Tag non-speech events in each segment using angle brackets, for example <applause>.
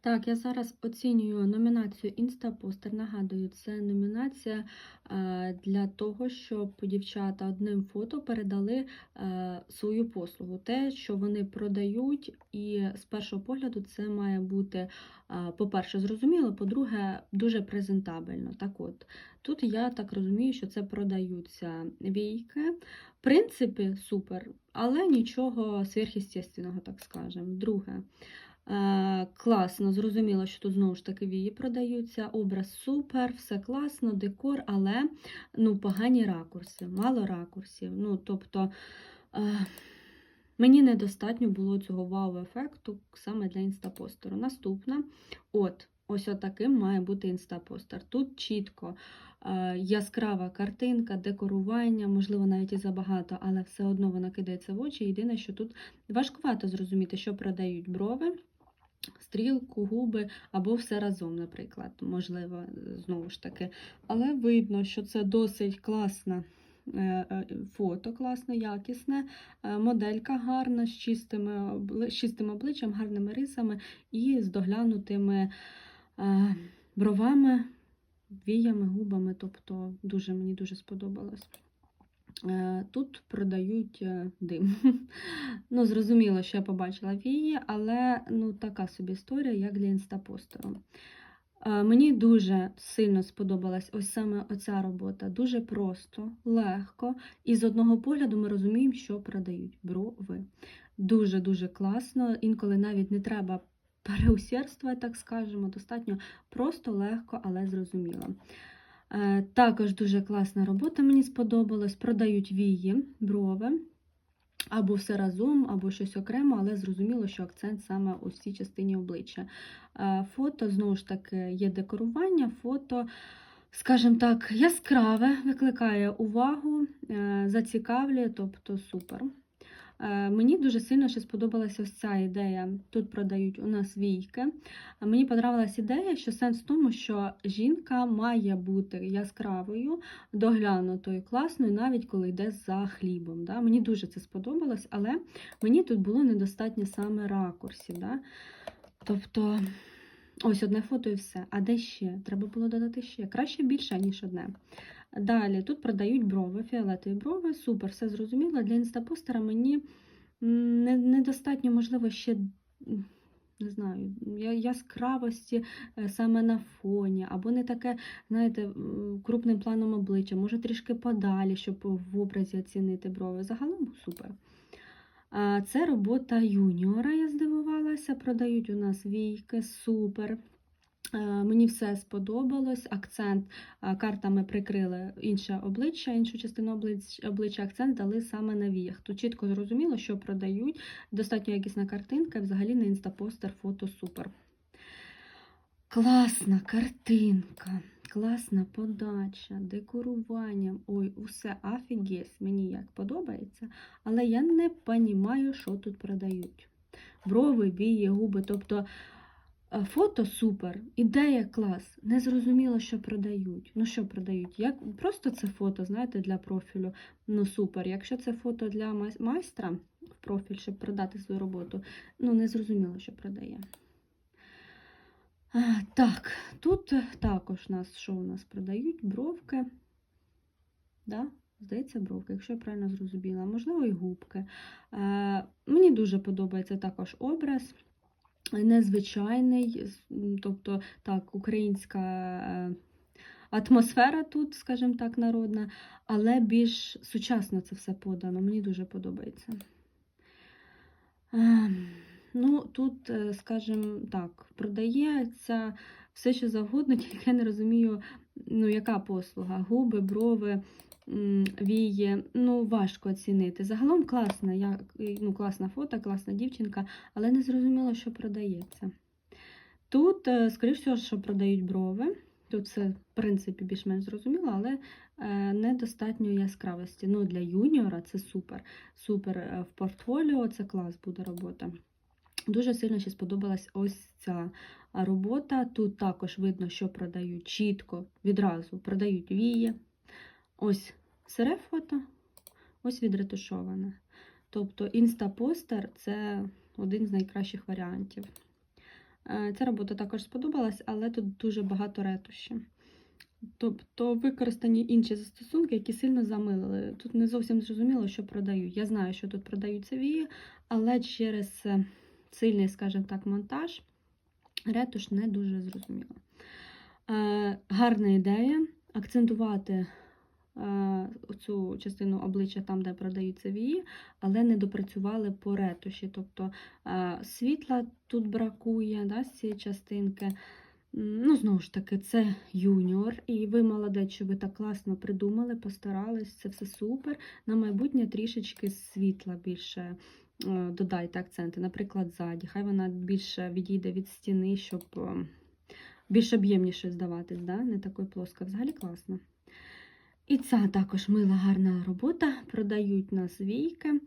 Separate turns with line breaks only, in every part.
Так, я зараз оцінюю номінацію Інстапостер. Нагадую, це номінація е, для того, щоб дівчата одним фото передали е, свою послугу. Те, що вони продають, і з першого погляду це має бути, е, по-перше, зрозуміло, по-друге, дуже презентабельно. Так от, тут я так розумію, що це продаються війки. В принципі, супер, але нічого сверхъестественного, так скажемо. Друге. Е, Класно, зрозуміло, що тут знову ж таки вії продаються. Образ супер, все класно, декор, але ну, погані ракурси, мало ракурсів. Ну, тобто е, мені недостатньо було цього вау-ефекту саме для інстапостеру. Наступна, от, ось отаким має бути інстапостер. Тут чітко е, яскрава картинка, декорування, можливо, навіть і забагато, але все одно вона кидається в очі. Єдине, що тут важкувато зрозуміти, що продають брови стрілку, губи або все разом, наприклад, можливо, знову ж таки. Але видно, що це досить класне е, е, фото, класне, якісне, е, моделька гарна, з чистими, з чистим обличчям, гарними рисами і з доглянутими бровами, віями, губами. Тобто дуже мені дуже сподобалось. Е, Тут продають е, дим. <laughs> Ну, зрозуміло, що я побачила вії, але ну, така собі історія, як для інстапостеру. Е, Мені дуже сильно сподобалась ось саме оця робота. Дуже просто, легко, і з одного погляду ми розуміємо, що продають брови. Дуже-дуже класно. Інколи навіть не треба переусердствувати, так скажемо. Достатньо просто, легко, але зрозуміло. Е, Також дуже класна робота, мені сподобалась. Продають вії, брови, або все разом, або щось окремо, але зрозуміло, що акцент саме у цій частині обличчя. Е, Фото, знову ж таки, є декорування, фото, скажімо так, яскраве, викликає увагу, е, зацікавлює, тобто супер. Е, Мені дуже сильно ще сподобалася ось ця ідея. Тут продають у нас війки. Мені подобалась ідея, що сенс в тому, що жінка має бути яскравою, доглянутою, класною, навіть коли йде за хлібом. Да? Мені дуже це сподобалось, але мені тут було недостатньо саме ракурсів. Да? Тобто, ось одне фото і все. А де ще? Треба було додати ще. Краще більше, ніж одне. Далі тут продають брови, фіолетові брови, супер, все зрозуміло. Для інстапостера мені недостатньо, можливо, ще. Не знаю, яскравості е, саме на фоні, або не таке, знаєте, крупним планом обличчя, може трішки подалі, щоб в образі оцінити брови. Загалом супер. Це робота юніора, я здивувалася. Продають у нас війки, супер. Е, Мені все сподобалось. Акцент е, картами прикрили інше обличчя, іншу частину обличчя, акцент дали саме на віях. Тут чітко зрозуміло, що продають. Достатньо якісна картинка, взагалі на інстапостер фото супер. Класна картинка, класна подача, декорування. Ой, усе офігеть, мені як подобається, але я не розумію, що тут продають. Брови, вії, губи, тобто. Е, Фото супер, ідея клас. Не зрозуміло, що продають. Ну, що продають? Як просто це фото, знаєте, для профілю. Ну супер. Якщо це фото для майстра в профіль, щоб продати свою роботу, ну не зрозуміло, що продає. А, так, тут також нас що у нас продають? Бровки. Да? Здається, бровки, якщо я правильно зрозуміла. Можливо, і губки. Е, мені дуже подобається також образ незвичайний, тобто так, українська е, атмосфера тут, скажімо так, народна, але більш сучасно це все подано. Мені дуже подобається. Ем, Ну, тут, е, скажімо так, продається все, що завгодно, <laughs> тільки я не розумію, ну, яка послуга. Губи, брови, вії. Ну, важко оцінити. Загалом класна, я, ну, класна фото, класна дівчинка, але не зрозуміло, що продається. Тут, е, скоріш всього, що продають брови. Тут все, в принципі, більш-менш зрозуміло, але е, недостатньо яскравості. Ну, для юніора це супер. Супер е, в портфоліо, це клас буде робота. Дуже сильно ще сподобалась ось ця робота. Тут також видно, що продають чітко, відразу продають вії. Ось сире фото, ось відретушоване. Тобто інстапостер це один з найкращих варіантів. Е, Ця робота також сподобалась, але тут дуже багато ретушів. Тобто використані інші застосунки, які сильно замилили. Тут не зовсім зрозуміло, що продають. Я знаю, що тут продаються вії, але через е, сильний, скажімо так, монтаж ретуш не дуже зрозуміло. Е, Гарна ідея акцентувати е, цю частину обличчя там, де продаються вії, але не допрацювали по ретуші. Тобто е, світла тут бракує да, з цієї частинки. Ну, знову ж таки, це юніор, і ви молодець, що ви так класно придумали, постарались, це все супер. На майбутнє трішечки світла більше додайте акценти, наприклад, ззаді. Хай вона більше відійде від стіни, щоб е, більш об'ємніше здаватись, да? не такою плоска. Взагалі класно. І ця також мила гарна робота. Продають нас війки.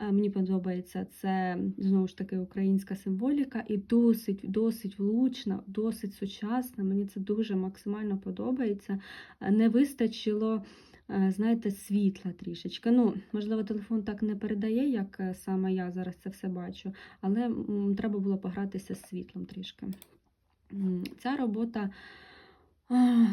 Е, Мені подобається це знову ж таки українська символіка і досить, досить влучна, досить сучасна. Мені це дуже максимально подобається. Е, Не вистачило, е, знаєте, світла трішечки. Ну, можливо, телефон так не передає, як е, саме я зараз це все бачу, але треба було погратися з світлом трішки. Ця робота.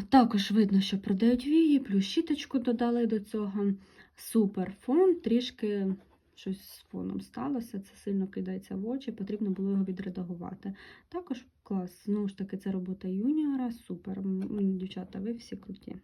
Також видно, що продають вії, плюс щіточку додали до цього. Супер фон, трішки щось з фоном сталося, це сильно кидається в очі, потрібно було його відредагувати. Також клас, знову ж таки, це робота юніора, супер. Дівчата, ви всі круті.